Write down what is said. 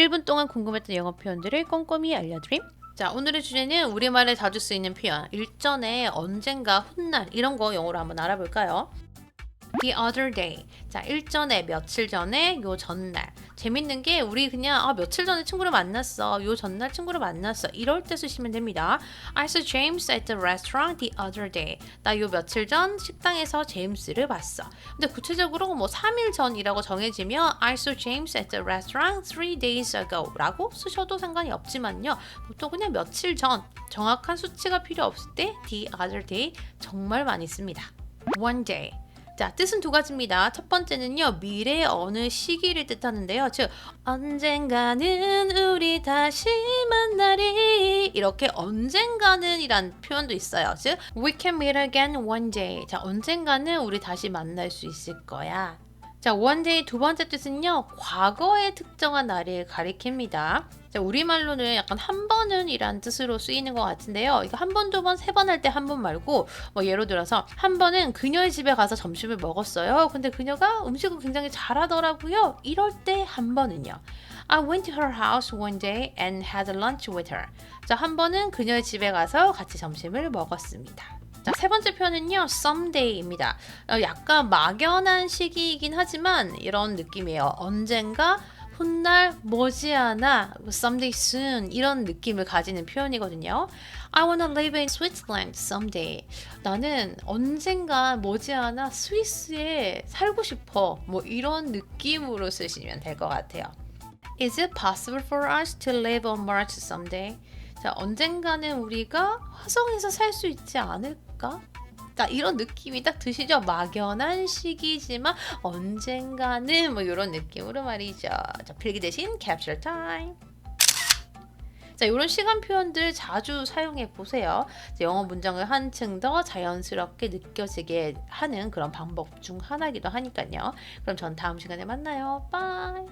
1분 동안 궁금했던 영어 표현들을 꼼꼼히 알려드림. 자, 오늘의 주제는 우리말에 자주 쓰이는 표현. 일전에 언젠가 훗날 이런 거 영어로 한번 알아볼까요? The other day. 자, 일전에 며칠 전에 요 전날. 재밌는 게 우리 그냥 아, 며칠 전에 친구를 만났어. 요 전날 친구를 만났어. 이럴 때 쓰시면 됩니다. I saw James at the restaurant the other day. 나 요 며칠 전 식당에서 제임스를 봤어. 근데 구체적으로 뭐 3일 전이라고 정해지면 I saw James at the restaurant three days ago 라고 쓰셔도 상관이 없지만요. 보통 그냥 며칠 전 정확한 수치가 필요 없을 때 the other day 정말 많이 씁니다. One day. 자, 뜻은 두 가지입니다. 첫 번째는요, 미래 어느 시기를 뜻하는데요. 즉, 언젠가는 우리 다시 만나리. 이렇게 언젠가는 이란 표현도 있어요. 즉, we can meet again one day. 자, 언젠가는 우리 다시 만날 수 있을 거야. 자, day 두 번째 뜻은요, 과거의 특정한 날을 가리킵니다. 자, 우리말로는 약간 한 번은 이란 뜻으로 쓰이는 것 같은데요. 이거 한 번, 두 번, 세 번 할 때 한 번 말고, 뭐 예로 들어서 한 번은 그녀의 집에 가서 점심을 먹었어요. 근데 그녀가 음식을 굉장히 잘하더라고요. 이럴 때 한 번은요. I went to her house one day and had lunch with her. 자, 한 번은 그녀의 집에 가서 같이 점심을 먹었습니다. 자, 세 번째 표현은요, someday입니다. 어, 약간 막연한 시기이긴 하지만 이런 느낌이에요. 언젠가, 훗날, 머지않아, someday soon 이런 느낌을 가지는 표현이거든요. I wanna live in Switzerland someday. 나는 언젠가 머지않아 스위스에 살고 싶어. 뭐 이런 느낌으로 쓰시면 될 것 같아요. Is it possible for us to live on Mars someday? 자, 언젠가는 우리가 화성에서 살 수 있지 않을까? 자, 이런 느낌이 딱 드시죠? 막연한 시기지만 언젠가는 뭐 이런 느낌으로 말이죠. 자, 필기 대신 capture time. 자, 이런 시간 표현들 자주 사용해 보세요. 자, 영어 문장을 한층 더 자연스럽게 느껴지게 하는 그런 방법 중 하나이기도 하니까요. 그럼 전 다음 시간에 만나요. 바이.